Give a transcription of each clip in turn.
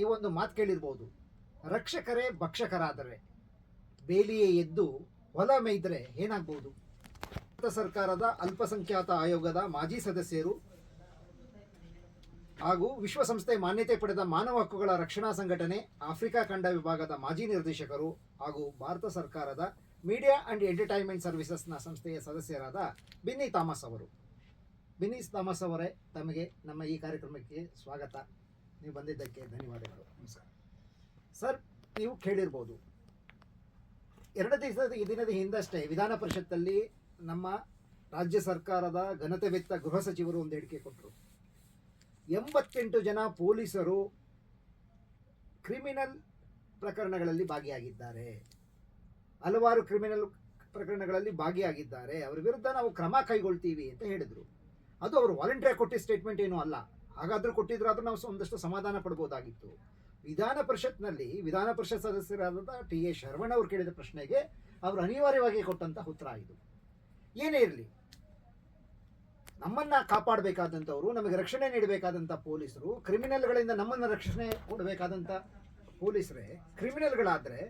ಈ ಒಂದು ಮಾತು ಕೇಳಿರ್ಬೋದು. ರಕ್ಷಕರೇ ಭಕ್ಷಕರಾದರೆ, ಬೇಲಿಯೇ ಎದ್ದು ಹೊಲ ಮೇಯ್ದರೆ ಏನಾಗ್ಬೋದು? ಭಾರತ ಸರ್ಕಾರದ ಅಲ್ಪಸಂಖ್ಯಾತ ಆಯೋಗದ ಮಾಜಿ ಸದಸ್ಯರು ಹಾಗೂ ವಿಶ್ವಸಂಸ್ಥೆ ಮಾನ್ಯತೆ ಪಡೆದ ಮಾನವ ಹಕ್ಕುಗಳ ರಕ್ಷಣಾ ಸಂಘಟನೆ, ಆಫ್ರಿಕಾ ಖಂಡ ವಿಭಾಗದ ಮಾಜಿ ನಿರ್ದೇಶಕರು ಹಾಗೂ ಭಾರತ ಸರ್ಕಾರದ ಮೀಡಿಯಾ ಅಂಡ್ ಎಂಟರ್ಟೈನ್ಮೆಂಟ್ ಸರ್ವಿಸಸ್ನ ಸಂಸ್ಥೆಯ ಸದಸ್ಯರಾದ ಬಿನ್ನಿ ಥಾಮಸ್ ಅವರು. ಬಿನ್ನಿ ಥಾಮಸ್ ಅವರೇ, ತಮಗೆ ನಮ್ಮ ಈ ಕಾರ್ಯಕ್ರಮಕ್ಕೆ ಸ್ವಾಗತ. ನೀವು ಬಂದಿದ್ದಕ್ಕೆ ಧನ್ಯವಾದಗಳು. ನಮಸ್ಕಾರ. ಸರ್, ನೀವು ಕೇಳಿರ್ಬೋದು. ಎರಡು ದಿವಸದ ಈ ದಿನದ ಹಿಂದಷ್ಟೇ ವಿಧಾನ ಪರಿಷತ್ತಲ್ಲಿ ನಮ್ಮ ರಾಜ್ಯ ಸರ್ಕಾರದ ಘನತೆವೆತ್ತ ಗೃಹ ಸಚಿವರು ಒಂದು ಹೇಳಿಕೆ ಕೊಟ್ಟರು ಎಂಬತ್ತೆಂಟು ಜನ ಪೊಲೀಸರು ಕ್ರಿಮಿನಲ್ ಪ್ರಕರಣಗಳಲ್ಲಿ ಭಾಗಿಯಾಗಿದ್ದಾರೆ. ಹಲವಾರು ಕ್ರಿಮಿನಲ್ ಪ್ರಕರಣಗಳಲ್ಲಿ ಭಾಗಿಯಾಗಿದ್ದಾರೆ. ಅವರ ವಿರುದ್ಧ ನಾವು ಕ್ರಮ ಕೈಗೊಳ್ತೀವಿ ಅಂತ ಹೇಳಿದರು. ಅದು ಅವರು ವಾಲಂಟಿಯರ್ ಕೊಟ್ಟಿದ್ದ ಸ್ಟೇಟ್ಮೆಂಟ್ ಏನೂ ಅಲ್ಲ. ಹಾಗಾದರೂ ಕೊಟ್ಟಿದ್ರಾದ್ರೂ ನಾವು ಒಂದಷ್ಟು ಸಮಾಧಾನ ಪಡ್ಬೋದಾಗಿತ್ತು. ವಿಧಾನ ಪರಿಷತ್ನಲ್ಲಿ, ವಿಧಾನ ಪರಿಷತ್ ಸದಸ್ಯರಾದಂಥ ಟಿ ಎ ಶರವಣ ಅವರು ಕೇಳಿದ ಪ್ರಶ್ನೆಗೆ ಅವರು ಅನಿವಾರ್ಯವಾಗಿ ಕೊಟ್ಟಂತ ಉತ್ತರ ಇದು. ಏನೇ ಇರಲಿ, ನಮ್ಮನ್ನ ಕಾಪಾಡಬೇಕಾದಂಥವ್ರು, ನಮಗೆ ರಕ್ಷಣೆ ನೀಡಬೇಕಾದಂಥ ಪೊಲೀಸರು, ಕ್ರಿಮಿನಲ್ಗಳಿಂದ ನಮ್ಮನ್ನು ರಕ್ಷಣೆ ಕೊಡಬೇಕಾದಂಥ ಪೊಲೀಸರೇ, ಕ್ರಿಮಿನಲ್ಗಳಾದರೆ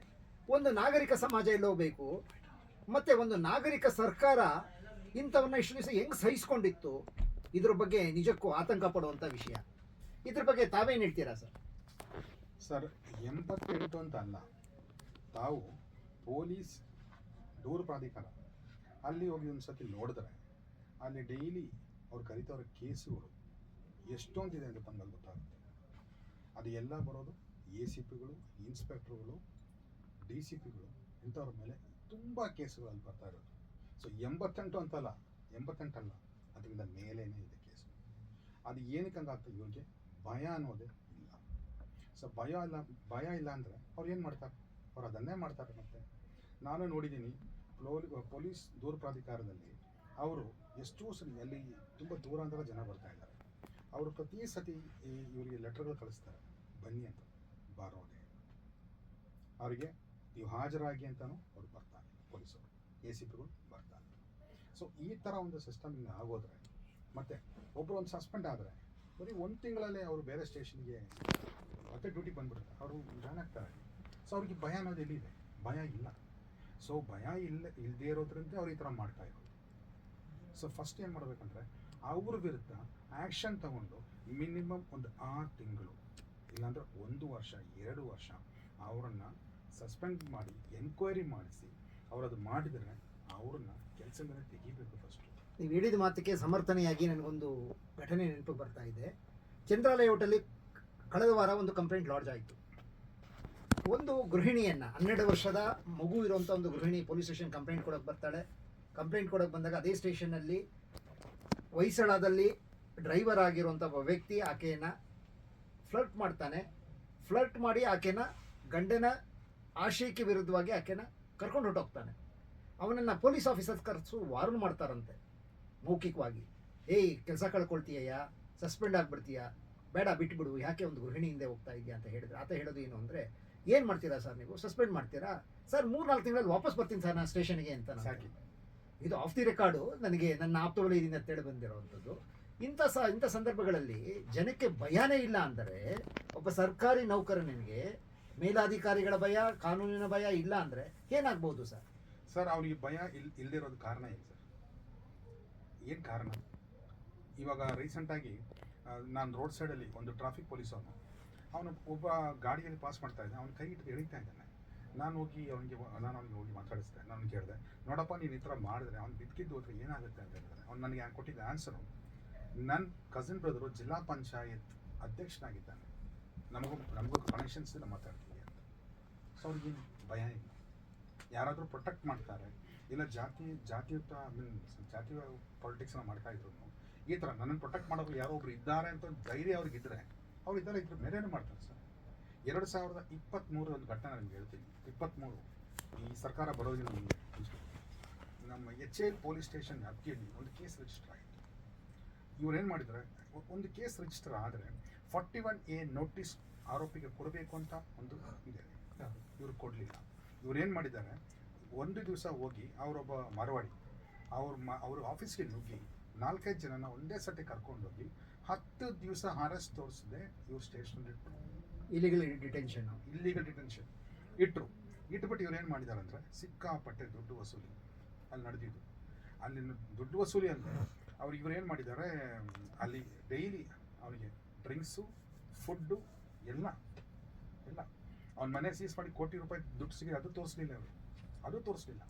ಒಂದು ನಾಗರಿಕ ಸಮಾಜ ಎಲ್ಲೋಗ್ಬೇಕು ಮತ್ತೆ ಒಂದು ನಾಗರಿಕ ಸರ್ಕಾರ ಇಂಥವನ್ನ ಇಷ್ಟು ದಿವಸ ಹೆಂಗ್ ಸಹಿಸ್ಕೊಂಡಿತ್ತು? ಇದ್ರ ಬಗ್ಗೆ ನಿಜಕ್ಕೂ ಆತಂಕ ಪಡುವಂಥ ವಿಷಯ. ಇದ್ರ ಬಗ್ಗೆ ತಾವೇನು ಹೇಳ್ತೀರಾ ಸರ್? ಸರ್ ಎಂಬತ್ತೆಂಟು ಅಂತ ಅಲ್ಲ. ತಾವು ಪೊಲೀಸ್ ದೂರ ಪ್ರಾಧಿಕಾರ. ಅಲ್ಲಿ ಹೋಗಿ ಒಂದು ಸತಿ ನೋಡಿದ್ರೆ, ಅಲ್ಲಿ ಡೈಲಿ ಅವ್ರು ಕರಿತವ್ರ ಕೇಸುಗಳು ಎಷ್ಟೊಂದಿದೆ ಅಂತ ತಮ್ಮಲ್ಲಿ ಗೊತ್ತಾಗುತ್ತೆ. ಅದು ಎಲ್ಲ ಬರೋದು ಎ ಸಿ ಪಿಗಳು, ಇನ್ಸ್ಪೆಕ್ಟ್ರುಗಳು, ಡಿ ಸಿ ಪಿಗಳು, ಇಂಥವ್ರ ಮೇಲೆ ತುಂಬ ಕೇಸುಗಳು ಅಲ್ಲಿ ಬರ್ತಾ ಇರೋದು. ಸೊ ಎಂಬತ್ತೆಂಟು ಅಂತಲ್ಲ, ಎಂಬತ್ತೆಂಟಲ್ಲ ಅದರಿಂದ ಮೇಲೇ ಇದೆ ಕೇಸು. ಅದು ಏನಕ್ಕೆ ಹಂಗಾಗ್ತದೆ ಇವ್ರಿಗೆ ಭಯ ಅನ್ನೋದೇ ಇಲ್ಲ. ಸೊ ಭಯ ಇಲ್ಲ ಭಯ ಇಲ್ಲ ಅಂದರೆ ಅವ್ರು ಏನು ಮಾಡ್ತಾರೆ? ಅವ್ರು ಅದನ್ನೇ ಮಾಡ್ತಾರೆ ಮತ್ತೆ. ನಾನು ನೋಡಿದ್ದೀನಿ, ಪ್ಲೋ- ಪೊಲೀಸ್ ದೂರ ಪ್ರಾಧಿಕಾರದಲ್ಲಿ ಅವರು ಎಷ್ಟೋ ಸರಿ ಅಲ್ಲಿ ತುಂಬ ದೂರಾಂತರ ಜನ ಬರ್ತಾ ಇದ್ದಾರೆ. ಅವರು ಪ್ರತಿ ಸತಿ ಇವರಿಗೆ ಲೆಟರ್ಗಳು ಕಳಿಸ್ತಾರೆ, ಬನ್ನಿ ಅಂತ. ಬಾರೋದೆ ಅವರಿಗೆ ನೀವು ಹಾಜರಾಗಿ ಅಂತಲೂ ಅವ್ರು ಬರ್ತಾರೆ, ಪೊಲೀಸರು ಎ ಸಿ ಪಿಗಳು ಬರ್ತಾರೆ. ಸೊ ಈ ಥರ ಒಂದು ಸಿಸ್ಟಮ್ ಇಲ್ಲಿ ಆಗೋದ್ರೆ, ಮತ್ತೆ ಒಬ್ಬರು ಒಂದು ಸಸ್ಪೆಂಡ್ ಆದರೆ, ಬರೀ ಒಂದು ತಿಂಗಳಲ್ಲೇ ಅವರು ಬೇರೆ ಸ್ಟೇಷನ್ಗೆ ಮತ್ತೆ ಡ್ಯೂಟಿ ಬಂದ್ಬಿಡ್ತಾರೆ ಅವರು ಜಾಯ್ನ್ ಆಗ್ತಾರೆ. ಸೊ ಅವ್ರಿಗೆ ಭಯ ಅನ್ನೋದು ಎಲ್ಲಿದೆ? ಭಯ ಇಲ್ಲ. ಸೊ ಭಯ ಇಲ್ಲ ಇಲ್ಲದೆ ಇರೋದ್ರಿಂದ ಅವ್ರು ಈ ಥರ ಮಾಡ್ತಾ ಇರೋದು. ಸೊ ಫಸ್ಟ್ ಏನು ಮಾಡಬೇಕಂದ್ರೆ, ಅವ್ರ ವಿರುದ್ಧ ಆ್ಯಕ್ಷನ್ ತಗೊಂಡು ಮಿನಿಮಮ್ ಒಂದು ಆರು ತಿಂಗಳು, ಇಲ್ಲಾಂದ್ರೆ ಒಂದು ವರ್ಷ, ಎರಡು ವರ್ಷ ಅವರನ್ನು ಸಸ್ಪೆಂಡ್ ಮಾಡಿ ಎನ್ಕ್ವೈರಿ ಮಾಡಿಸಿ, ಅವರದು ಮಾಡಿದರೆ ಅವ್ರನ್ನ ಫಸ್ಟ್ ನೀವು ಹೇಳಿದ ಮಾತಿಗೆ ಸಮರ್ಥನೆಯಾಗಿ ನನಗೊಂದು ಘಟನೆ ನೆನಪು ಬರ್ತಾ ಇದೆ. ಚಂದ್ರ ಲೇಔಟಲ್ಲಿ ಕಳೆದ ವಾರ ಒಂದು ಕಂಪ್ಲೇಂಟ್ ಲಾಡ್ಜ್ ಆಯಿತು. ಒಂದು ಗೃಹಿಣಿಯನ್ನ, ಹನ್ನೆರಡು ವರ್ಷದ ಮಗು ಇರುವಂಥ ಒಂದು ಗೃಹಿಣಿ ಪೊಲೀಸ್ ಸ್ಟೇಷನ್ ಕಂಪ್ಲೇಂಟ್ ಕೊಡೋಕೆ ಬರ್ತಾಳೆ. ಕಂಪ್ಲೇಂಟ್ ಕೊಡೋಕೆ ಬಂದಾಗ ಅದೇ ಸ್ಟೇಷನ್ನಲ್ಲಿ ಹೊಯ್ಸಳದಲ್ಲಿ ಡ್ರೈವರ್ ಆಗಿರುವಂಥ ಒಬ್ಬ ವ್ಯಕ್ತಿ ಆಕೆಯನ್ನು ಫ್ಲರ್ಟ್ ಮಾಡ್ತಾನೆ. ಫ್ಲರ್ಟ್ ಮಾಡಿ ಆಕೆನ ಗಂಡನ ಆಶಯಕ್ಕೆ ವಿರುದ್ಧವಾಗಿ ಆಕೆನ ಕರ್ಕೊಂಡು ಹೊರಟೋಗ್ತಾನೆ. ಅವನನ್ನು ಪೊಲೀಸ್ ಆಫೀಸರ್ ಕರೆಸು ವಾರ್ನ್ ಮಾಡ್ತಾರಂತೆ. ಮೌಖಿಕವಾಗಿ. ಏಯ್ ಕೆಲಸ ಕಳ್ಕೊಳ್ತೀಯಯ್ಯ? ಸಸ್ಪೆಂಡ್ ಆಗಿಬಿಡ್ತೀಯ? ಬೇಡ ಬಿಟ್ಬಿಡು. ಯಾಕೆ ಒಂದು ಗೃಹಿಣಿ ಹಿಂದೆ ಹೋಗ್ತಾ ಇದೆಯಾ ಅಂತ ಹೇಳಿದ್ರೆ ಆತ ಹೇಳೋದು ಏನು ಅಂದರೆ ಏನು ಮಾಡ್ತೀರಾ ಸರ್ ನೀವು? ಸಸ್ಪೆಂಡ್ ಮಾಡ್ತೀರಾ? ಸರ್ ಮೂರು ನಾಲ್ಕು ತಿಂಗಳಲ್ಲಿ ವಾಪಸ್ ಬರ್ತೀನಿ ಸರ್ ನಾನು ಸ್ಟೇಷನ್ಗೆ ಅಂತ ಸಾಕಿ. ಇದು ಆಫ್ ದಿ ರೆಕಾರ್ಡು ನನಗೆ ನನ್ನ ಆಪ್ತವಲಯದಿಂದ ತೆಳು ಬಂದಿರೋವಂಥದ್ದು ಇಂಥ ಸ ಇಂಥ ಸಂದರ್ಭಗಳಲ್ಲಿ ಜನಕ್ಕೆ ಭಯನೇ ಇಲ್ಲ ಅಂದರೆ ಒಬ್ಬ ಸರ್ಕಾರಿ ನೌಕರನಿಗೆ ಮೇಲಾಧಿಕಾರಿಗಳ ಭಯ ಕಾನೂನಿನ ಭಯ ಇಲ್ಲ ಅಂದರೆ ಏನಾಗ್ಬೋದು ಸರ್? ಸರ್ ಅವ್ರಿಗೆ ಭಯ ಇಲ್, ಇಲ್ದಿರೋದು ಕಾರಣ ಏನು ಸರ್? ಏನು ಕಾರಣ? ಇವಾಗ ರೀಸೆಂಟಾಗಿ ನಾನು ರೋಡ್ ಸೈಡಲ್ಲಿ ಒಂದು ಟ್ರಾಫಿಕ್ ಪೊಲೀಸ್ ಅವನು ಅವನು ಒಬ್ಬ ಗಾಡಿಯಲ್ಲಿ ಪಾಸ್ ಮಾಡ್ತಾ ಇದ್ದಾನೆ, ಅವ್ನ ಕೈ ಇಟ್ಟು ಎಳಿತಾ ಇದ್ದಾನೆ. ನಾನು ಹೋಗಿ ಅವನಿಗೆ ನಾನು ಅವ್ನಿಗೆ ಹೋಗಿ ಮಾತಾಡಿಸ್ದೆ, ನಾನು ಕೇಳಿದೆ ನೋಡಪ್ಪ ನೀನು ಈ ಥರ ಮಾಡಿದ್ರೆ, ಅವ್ನು ಬಿದ್ದಿದ್ದು ಹೋದ್ರೆ ಏನಾಗುತ್ತೆ ಅಂತ ಹೇಳಿದ್ರೆ, ಅವ್ನು ನನಗೆ ಕೊಟ್ಟಿದ್ದ ಆನ್ಸರು ನನ್ನ ಕಸಿನ್ ಬ್ರದರು ಜಿಲ್ಲಾ ಪಂಚಾಯತ್ ಅಧ್ಯಕ್ಷನಾಗಿದ್ದಾನೆ. ನಮಗೂ ನಮಗೂ ಕನೆಕ್ಷನ್ಸ್ ಇಲ್ಲ ಮಾತಾಡ್ತೀವಿ ಅಂತ. ಸೊ ಅವ್ರಿಗೇನು ಭಯ ಇಲ್ಲ. ಯಾರಾದರೂ ಪ್ರೊಟೆಕ್ಟ್ ಮಾಡ್ತಾರೆ, ಇಲ್ಲ ಜಾತಿ, ಜಾತಿಯುತ ಮೀನ್ ಜಾತಿ ಪಾಲಿಟಿಕ್ಸ್ನ ಮಾಡ್ತಾ ಇದ್ರು ಈ ಥರ ನನ್ನನ್ನು ಪ್ರೊಟೆಕ್ಟ್ ಮಾಡೋರು ಯಾರೋ ಒಬ್ರು ಇದ್ದಾರೆ ಅಂತ ಧೈರ್ಯ ಅವ್ರಿಗಿದ್ರೆ ಅವ್ರು ಇದ್ದಾರೆ ಇದ್ರ ಮೇಲೇನೆ ಮಾಡ್ತಾರೆ ಸರ್? ಎರಡು ಸಾವಿರದ ಇಪ್ಪತ್ತ್ಮೂರು ಒಂದು ಘಟನೆ ನಿಮ್ಗೆ ಹೇಳ್ತೀನಿ. ಇಪ್ಪತ್ತ್ಮೂರು ಈ ಸರ್ಕಾರ ಬರೋದಿಲ್ಲ ನಮಗೆ. ನಮ್ಮ ಎಚ್ ಎಲ್ ಪೊಲೀಸ್ ಸ್ಟೇಷನ್ ವ್ಯಾಪ್ತಿಯಲ್ಲಿ ಒಂದು ಕೇಸ್ ರಿಜಿಸ್ಟರ್ ಆಯಿತು. ಏನು ಮಾಡಿದ್ರು ಒಂದು ಕೇಸ್ ರಿಜಿಸ್ಟರ್ ಆದರೆ ಫಾರ್ಟಿ ಒನ್ ಎ ನೋಟಿಸ್ ಆರೋಪಿಗೆ ಕೊಡಬೇಕು ಅಂತ ಒಂದು ಇದೆ. ಇವ್ರು ಕೊಡಲಿಲ್ಲ. ಇವ್ರು ಏನು ಮಾಡಿದ್ದಾರೆ ಒಂದು ದಿವಸ ಹೋಗಿ ಅವರೊಬ್ಬ ಮರವಾಡಿ ಅವ್ರ ಮ ಅವ್ರ ಆಫೀಸ್ಗೆ ನುಗ್ಗಿ ನಾಲ್ಕೈದು ಜನನ ಒಂದೇ ಸತಿ ಕರ್ಕೊಂಡೋಗಿ ಹತ್ತು ದಿವಸ ಎಸ್ ತೋರಿಸದೆ ಇವ್ರು ಸ್ಟೇಷನ್ ಇಟ್ಬಿಟ್ಟು ಇಲಿಗಲ್ ಡಿಟೆನ್ಷನ್ ಇಲ್ಲಿಗಲ್ ಡಿಟೆನ್ಷನ್ ಇಟ್ಟರು ಇಟ್ಬಿಟ್ಟು ಇವ್ರು ಏನು ಮಾಡಿದ್ದಾರೆ ಅಂದರೆ ಸಿಕ್ಕಾಪಟ್ಟೆ ದುಡ್ಡು ವಸೂಲಿ ಅಲ್ಲಿ ನಡೆದಿದ್ದು. ಅಲ್ಲಿ ದುಡ್ಡು ವಸೂಲಿ ಅಂದರೆ ಅವ್ರು ಇವ್ರು ಏನು ಮಾಡಿದ್ದಾರೆ ಅಲ್ಲಿ ಡೈಲಿ ಅವರಿಗೆ ಡ್ರಿಂಕ್ಸು ಫುಡ್ಡು ಎಲ್ಲ ಎಲ್ಲ. ಅವ್ನ ಮನೆ ಸೀಸ್ ಮಾಡಿ ಕೋಟಿ ರೂಪಾಯಿ ದುಡ್ಡು ಸಿಗಿದೆ ಅದು ತೋರಿಸ್ಲಿಲ್ಲ ಅವರು ಅದು ತೋರಿಸ್ಲಿಲ್ಲ.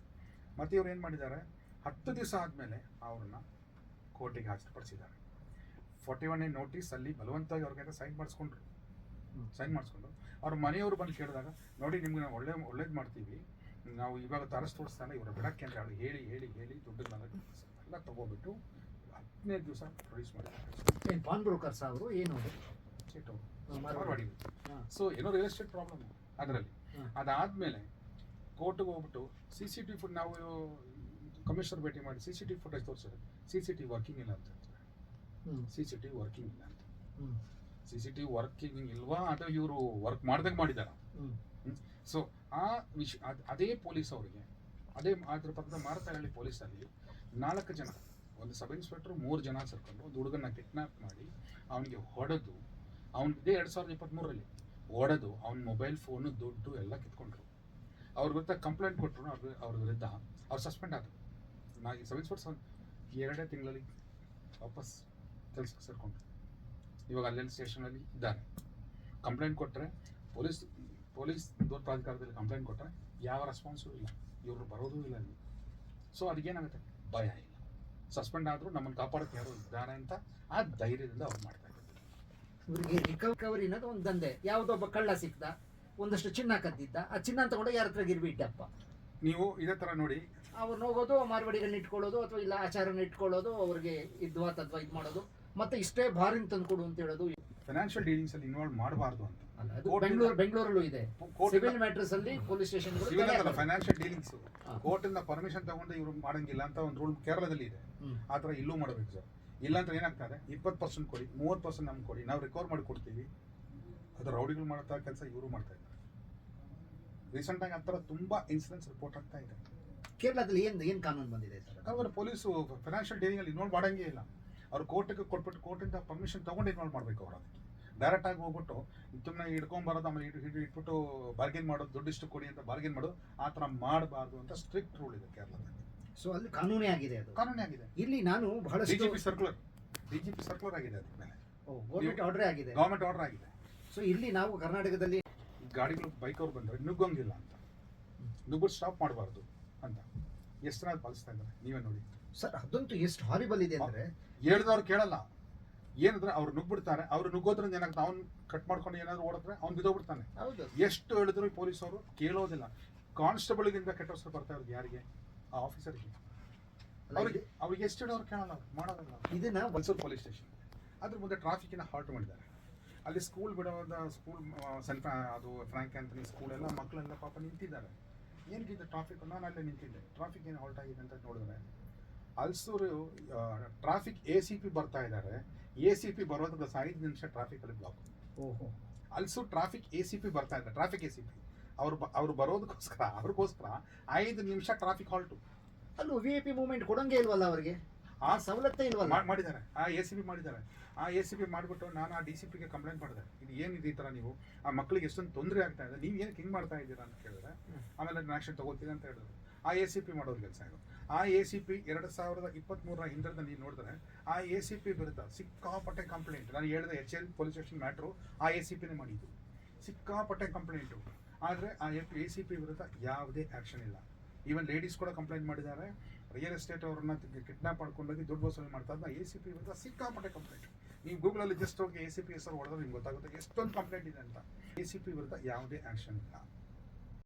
ಮತ್ತು ಇವ್ರು ಏನು ಮಾಡಿದ್ದಾರೆ? ಹತ್ತು ದಿವಸ ಆದಮೇಲೆ ಅವ್ರನ್ನ ಕೋರ್ಟಿಗೆ ಹಾಜರುಪಡಿಸಿದ್ದಾರೆ. ಫೋರ್ಟಿ ಒನ್ ಎ ನೋಟಿಸ್ ಅಲ್ಲಿ ಬಲವಂತವಾಗಿ ಅವ್ರಿಗೆ ಸೈನ್ ಮಾಡಿಸ್ಕೊಂಡ್ರು. ಸೈನ್ ಮಾಡಿಸ್ಕೊಂಡು ಅವ್ರ ಮನೆಯವರು ಬಂದು ಕೇಳಿದಾಗ ನೋಡಿ ನಿಮ್ಗೆ ನಾವು ಒಳ್ಳೆ ಒಳ್ಳೇದು ಮಾಡ್ತೀವಿ. ನಾವು ಇವಾಗ ತರಸ್ ತೋರಿಸ್ತಾನೆ ಇವರು ಬಿಡಕ್ಕೆ ಅಂತ ಹೇಳಿ ಹೇಳಿ ಹೇಳಿ ಹೇಳಿ ನನಗೆ ಎಲ್ಲ ತಗೋಬಿಟ್ಟು ಹದಿನೈದು ದಿವಸ ಪ್ರೊಡ್ಯೂಸ್ ಮಾಡಿದ್ದಾರೆ. ಏನು ಪಾನ್ ಬ್ರೋಕರ್ಸ್ ಅವರು? ಏನು ಅದು? ಮಾರ್ವಾಡಿ. ಸೊ ಏನೋ ರಿಯಲ್ ಎಸ್ಟೇಟ್ ಪ್ರಾಬ್ಲಮ್ ಅದರಲ್ಲಿ. ಅದಾದ್ಮೇಲೆ ಕೋರ್ಟ್ಗೆ ಹೋಗ್ಬಿಟ್ಟು ಸಿ ಸಿ ಟಿ ಫುಡ್ ನಾವು ಕಮಿಷನರ್ ಭೇಟಿ ಮಾಡಿ ಸಿ ಸಿ ಟಿ ಫುಟೇಜ್ ತೋರಿಸಿದ್ರೆ ಸಿ ಸಿ ಟಿ ವರ್ಕಿಂಗ್ ಇಲ್ಲ ಅಂತ ಹೇಳ್ತಾರೆ. ಸಿ ಸಿ ಟಿ ವರ್ಕಿಂಗ್ ಇಲ್ಲ ಅಂತ. ಸಿ ಸಿ ಟಿ ವರ್ಕಿಂಗ್ ಇಲ್ವಾ ಅಥವಾ ಇವರು ವರ್ಕ್ ಮಾಡ್ದಂಗೆ ಮಾಡಿದಾರ. ಸೊ ಆ ವಿಷ ಅದ್- ಅದೇ ಪೊಲೀಸ್ ಅವರಿಗೆ ಅದೇ ಅದ್ರ ಪಕ್ಕದ ಮಾರತಹಳ್ಳಿ ಪೊಲೀಸಲ್ಲಿ ನಾಲ್ಕು ಜನ ಒಂದು ಸಬ್ ಇನ್ಸ್ಪೆಕ್ಟರ್ ಮೂರು ಜನ ಸೇರ್ಕೊಂಡು ಒಂದು ಹುಡುಗನ ಕಿಡ್ನಾಪ್ ಮಾಡಿ ಅವನಿಗೆ ಹೊಡೆದು ಅವ್ನು ಇದೇ ಎರಡು ಸಾವಿರದ ಇಪ್ಪತ್ತ್ಮೂರರಲ್ಲಿ ಓಡೋದು, ಅವ್ನ ಮೊಬೈಲ್ ಫೋನು ದುಡ್ಡು ಎಲ್ಲ ಕಿತ್ಕೊಂಡ್ರು. ಅವ್ರ ವಿರುದ್ಧ ಕಂಪ್ಲೇಂಟ್ ಕೊಟ್ಟರು ಅವ್ರ ಅವ್ರ ವಿರುದ್ಧ. ಅವ್ರು ಸಸ್ಪೆಂಡ್ ಆದರು. ನಾನು ಈ ಸ್ಪೋರ್ಟ್ಸ್ ಎರಡೇ ತಿಂಗಳಲ್ಲಿ ವಾಪಸ್ ಕೆಲಸಕ್ಕೆ ಸೇರಿಕೊಂಡ್ರು. ಇವಾಗ ಅಲ್ಲೆಲ್ಲಿ ಸ್ಟೇಷನಲ್ಲಿ ಇದ್ದಾರೆ. ಕಂಪ್ಲೇಂಟ್ ಕೊಟ್ಟರೆ ಪೊಲೀಸ್ ಪೊಲೀಸ್ ದೂರ ಪ್ರಾಧಿಕಾರದಲ್ಲಿ ಕಂಪ್ಲೇಂಟ್ ಕೊಟ್ಟರೆ ಯಾವ ರೆಸ್ಪಾನ್ಸು ಇಲ್ಲ. ಇವರು ಬರೋದೂ ಇಲ್ಲ ಅಲ್ಲಿ. ಸೊ ಅದಕ್ಕೇನಾಗುತ್ತೆ ಭಯ ಇಲ್ಲ. ಸಸ್ಪೆಂಡ್ ಆದರೂ ನಮ್ಮನ್ನು ಕಾಪಾಡೋಕ್ಕೆ ಯಾರು ಇದ್ದಾರೆ ಅಂತ ಆ ಧೈರ್ಯದಿಂದ ಅವ್ರು ಮಾಡ್ತಾ ಇದ್ದಾರೆ. ಇವರಿಗೆ ರಿಕವರಿ ಅನ್ನೋದು ಒಂದು ದಂಧೆ. ಯಾವುದೋ ಒಬ್ಬ ಕಳ್ಳ ಸಿಕ್ತ ಒಂದಷ್ಟು ಚಿನ್ನ ಕದ್ದಿದ್ದ. ಆ ಚಿನ್ನ ತಗೊಂಡು ಯಾರ ಹತ್ರ ಗಿರ್ವಿ ಇಟ್ಟಪ್ಪ ನೀವು ಇದೇ ಥರ ನೋಡಿ. ಅವ್ರನ್ನ ಹೋಗೋದು ಮಾರ್ವಾಡಿಗಳನ್ನ ಇಟ್ಕೊಳ್ಳೋದು ಅಥವಾ ಇಲ್ಲ ಆಚಾರನ ಇಟ್ಕೊಳ್ಳೋದು ಅವ್ರಿಗೆ ಇದ್ವಾ ತದ್ವಾ ಇದು ಮಾಡೋದು. ಮತ್ತೆ ಇಷ್ಟೇ ಭಾರಿನ ತಂದ್ಕೊಡು ಅಂತ ಹೇಳೋದು. ಫೈನಾನ್ಷಿಯಲ್ ಡೀಲಿಂಗ್ಸ್ ಅಲ್ಲಿ ಇನ್ವಾಲ್ವ್ ಮಾಡಬಾರ್ದು ಅಂತ. ಅಲ್ಲ ಅದು Court ಬೆಂಗಳೂರು ಬೆಂಗಳೂರಲ್ಲೂ ಇದೆ. ಸಿವಿಲ್ ಮ್ಯಾಟರ್ಸ್ ಅಲ್ಲಿ police station financial dealings court ಇಂದ ಪರ್ಮಿಷನ್ ತಗೊಂಡು ಇವರು ಮಾಡಂಗಿಲ್ಲ ಅಂತ ಒಂದು ರೂಲ್ ಕೇರಳದಲ್ಲಿ ಇದೆ. ಆ ಥರ ಇಲ್ಲೂ ಮಾಡಬೇಕು ಸರ್. ಇಲ್ಲಾಂದ್ರೆ ಏನಾಗ್ತಾರೆ ಇಪ್ಪತ್ತು ಪರ್ಸೆಂಟ್ ಕೊಡಿ ಮೂವತ್ತು ಪರ್ಸೆಂಟ್ ನಮ್ಗೆ ಕೊಡಿ. ನಾವು ರಿಕವರ್ ಮಾಡಿ ಕೊಡ್ತೀವಿ. ಅದು ರೌಡಿಗಳು ಮಾಡ್ತಾ ಕೆಲಸ ಇವರು ಮಾಡ್ತಾ ಇದ್ದಾರೆ. ರೀಸೆಂಟಾಗಿ ಆ ಥರ ತುಂಬ ಇನ್ಸಿಡೆಂಟ್ಸ್ ರಿಪೋರ್ಟ್ ಆಗ್ತಾ ಇದೆ. ಕೇರಳದಲ್ಲಿ ಏನು ಏನು ಕಾನೂನು ಬಂದಿದೆ ಸರ್? ಯಾಕಂದ್ರೆ ಪೊಲೀಸು ಫೈನಾನ್ಷಿಯಲ್ ಡೀಲಿಂಗಲ್ಲಿ ಇನ್ವಾಲ್ವ್ ಮಾಡೋಂಗೇ ಇಲ್ಲ. ಅವ್ರು ಕೋರ್ಟಿಗೆ ಕೊಟ್ಬಿಟ್ಟು ಕೋರ್ಟಿಂದ ಪರ್ಮಿಷನ್ ತಗೊಂಡು ಇನ್ವಾಲ್ವ್ ಮಾಡಬೇಕು ಅವ್ರು ಅದಕ್ಕೆ. ಡೈರೆಕ್ಟಾಗಿ ಹೋಗ್ಬಿಟ್ಟು ತುಂಬ ಹಿಡ್ಕೊಂಬರೋದು ಆಮೇಲೆ ಇಟ್ಟು ಹಿಡಿದು ಇಟ್ಬಿಟ್ಟು ಬಾರ್ಗೇನ್ ಮಾಡೋದು ದುಡ್ಡಿಷ್ಟು ಕೊಡಿ ಅಂತ ಬಾರ್ಗೇನ್ ಮಾಡೋದು ಆ ಥರ ಮಾಡಬಾರ್ದು ಅಂತ ಸ್ಟ್ರಿಕ್ಟ್ ರೂಲ್ ಇದೆ ಕೇರಳದಲ್ಲಿ. ಸೊ ಅಲ್ಲಿ ಕಾನೂನೇ ಆಗಿದೆ ಅದು. ಕಾನೂನೇ ಆಗಿದೆ. ಇಲ್ಲಿ ನಾನು ಬಹಳ ಬಹಳಷ್ಟು G P circular BJP G P circular ಆಗಿದೆ ಅದ್ರ ಮೇಲೆ. ಗೌರ್ಮೆಂಟ್ ಆರ್ಡರ್ ಆಗಿದೆ. ಗೌರ್ಮೆಂಟ್ ಆರ್ಡರ್ ಆಗಿದೆ. ಸೊ ಇಲ್ಲಿ ನಾವು ಕರ್ನಾಟಕದಲ್ಲಿ ಗಾಡಿಗಳು ಬೈಕ್ ಅವ್ರು ಬಂದ್ರೆ ನುಗ್ಗಂಗಿಲ್ಲ ಅಂತ. ನುಗ್ಬಿಟ್ಟು ಸ್ಟಾಪ್ ಮಾಡಬಾರ್ದು ಅಂತ. ಎಷ್ಟು ಜನ ಪಾಲಿಸ್ತಾ ಇದ್ದಾರೆ? ನೀವೇ ನೋಡಿ. ಸರ್ ಅದಂತೂ ಎಷ್ಟು ಹಾರಿಬಲ್ ಇದೆ ಅಂದ್ರೆ ಹೇಳಿದವ್ರು ಕೇಳಲ್ಲ. ಏನಂದ್ರೆ ಅವ್ರು ನುಗ್ಬಿಡ್ತಾರೆ. ಅವ್ರು ನುಗ್ಗೋದ್ರಿಂದ ಏನಾಗುತ್ತೆ ಅವ್ನು ಕಟ್ ಮಾಡ್ಕೊಂಡು ಏನಾದ್ರು ಓಡಿದ್ರೆ ಅವ್ನು ಬಿದ್ದೋಗ್ಬಿಡ್ತಾನೆ. ಹೌದು. ಎಷ್ಟು ಹೇಳಿದ್ರು ಪೊಲೀಸವರು ಕೇಳೋದಿಲ್ಲ. ಕಾನ್ಸ್ಟೇಬಲ್ಗಿಂತ ಕೆಟ್ಟ ಹೆಸರು ಬರ್ತಾ ಇರೋದು ಯಾರಿಗೆ? ಆ ಆಫೀಸರ್ಗೆ ಅವರಿಗೆ ಅವ್ರಿಗೆ ಎಷ್ಟು ಕೇಳಲ್ಲ ಅವ್ರು, ಮಾಡೋದಿಲ್ಲ. ಇದನ್ನ ಮೈಸೂರು ಪೊಲೀಸ್ ಸ್ಟೇಷನ್ ಅದ್ರ ಮುಂದೆ ಟ್ರಾಫಿಕ್ಕಿನ ಹಾಲ್ಟ್ ಮಾಡಿದ್ದಾರೆ. ಅಲ್ಲಿ ಸ್ಕೂಲ್ ಬಿಡೋದ ಸ್ಕೂಲ್ ಸೆಂಟ್ ಅದು ಫ್ರಾಂಕ್ ಆಂಥನಿ ಸ್ಕೂಲ್ ಎಲ್ಲ ಮಕ್ಕಳೆಲ್ಲ ಪಾಪ ನಿಂತಿದ್ದಾರೆ. ಏನಿದೆ ಟ್ರಾಫಿಕ್ ನಾನು ಅಲ್ಲೇ ನಿಂತಿದ್ದೆ. ಟ್ರಾಫಿಕ್ ಏನು ಹಾಲ್ಟ್ ಆಗಿದೆ ಅಂತ ನೋಡಿದ್ರೆ Ulsoor traffic A C P ಬರ್ತಾ ಇದ್ದಾರೆ. ಎ ಸಿ ಪಿ ಬರೋದ್ರ ಐದು ನಿಮಿಷ ಟ್ರಾಫಿಕಲ್ಲಿ ಬ್ಲಾಕ್ ಓಹೋ. Ulsoor traffic A C P ಬರ್ತಾ ಇದ್ದಾರೆ ಟ್ರಾಫಿಕ್ ಎ ಸಿ ಪಿ ಅವ್ರು ಅವ್ರು ಬರೋದಕ್ಕೋಸ್ಕರ ಅವ್ರಿಗೋಸ್ಕರ ಐದು ನಿಮಿಷ ಟ್ರಾಫಿಕ್ ಹಾಲ್ಟು ಅಲ್ಲೂ ವಿ ಐ ಪಿ ಮೂವ್ಮೆಂಟ್ ಕೊಡಂಗೆ ಇಲ್ವಲ್ಲ ಅವರಿಗೆ? ಆ ಸವಲತ್ತೇ ಇಲ್ವಲ್ಲ? ಮಾಡಿದ್ದಾರೆ. ಆ ಎ ಸಿ ಬಿ ಮಾಡಿದ್ದಾರೆ. ಆ ಎ ಸಿ ಬಿ ಮಾಡಿಬಿಟ್ಟು ನಾನು ಆ ಡಿ ಸಿ ಪಿಗೆ ಕಂಪ್ಲೇಂಟ್ ಮಾಡಿದೆ. ಇದು ಏನಿದೆ ಈ ಥರ ನೀವು? ಆ ಮಕ್ಕಳಿಗೆ ಎಷ್ಟೊಂದು ತೊಂದರೆ ಆಗ್ತಾ ಇದೆ. ನೀವು ಏನಕ್ಕೆ ಹಿಂಗೆ ಮಾಡ್ತಾ ಇದ್ದೀರಾ ಅಂತ ಕೇಳಿದ್ರೆ ಆಮೇಲೆ ನಾನು ಆ್ಯಕ್ಷನ್ ತಗೋತೀನಿ ಅಂತ ಹೇಳಿದ್ರು. ಆ ಎ ಸಿ ಪಿ ಮಾಡೋದು ಕೆಲಸ ಇದು. ಆ ಎ ಸಿ ಪಿ ಎರಡು ಸಾವಿರದ ಇಪ್ಪತ್ತ್ಮೂರರ ಹಿಂದಿನ ನೀವು ನೋಡಿದ್ರೆ ಆ ಎ ಸಿ ಪಿ ವಿರುದ್ಧ ಸಿಕ್ಕಾಪಟ್ಟೆ ಕಂಪ್ಲೇಂಟ್ ನಾನು ಹೇಳಿದೆ H L police station matter ಆ ಎ ಸಿ ಪಿನೇ ಮಾಡಿದ್ದು. ಸಿಕ್ಕಾಪಟ್ಟೆ ಕಂಪ್ಲೇಂಟು ಆದರೆ ಆ ಎ ಸಿ ಪಿ ವಿರುದ್ಧ ಯಾವುದೇ ಆ್ಯಕ್ಷನ್ ಇಲ್ಲ. ಈವನ್ ಲೇಡೀಸ್ ಕೂಡ ಕಂಪ್ಲೇಂಟ್ ಮಾಡಿದ್ದಾರೆ. ರಿಯಲ್ ಎಸ್ಟೇಟ್ ಅವ್ರನ್ನ ಕಿಡ್ನಾಪ್ ಮಾಡ್ಕೊಂಡೋಗಿ ದುಡ್ಡು ವಸೂಲಿ ಮಾಡ್ತಾ ಇದ್ದ ಎ ಸಿ ಪಿ ವಿರುದ್ಧ ಸಿಕ್ಕಾಪಟ್ಟೆ ಕಂಪ್ಲೇಂಟ್ ನೀವು ಗೂಗಲಲ್ಲಿ ಜಸ್ಟ್ ಹೋಗಿ ಎ ಸಿ ಪಿ ಹೆಸರು ಹೊಡೆದ್ರೆ ನಿಮ್ಗೆ ಗೊತ್ತಾಗುತ್ತೆ. ಎಷ್ಟೊಂದು ಕಂಪ್ಲೇಂಟ್ ಇದೆ ಅಂತ. ಎ ಸಿ ಪಿ ವಿರುದ್ಧ ಯಾವುದೇ ಆ್ಯಕ್ಷನ್ ಇಲ್ಲ.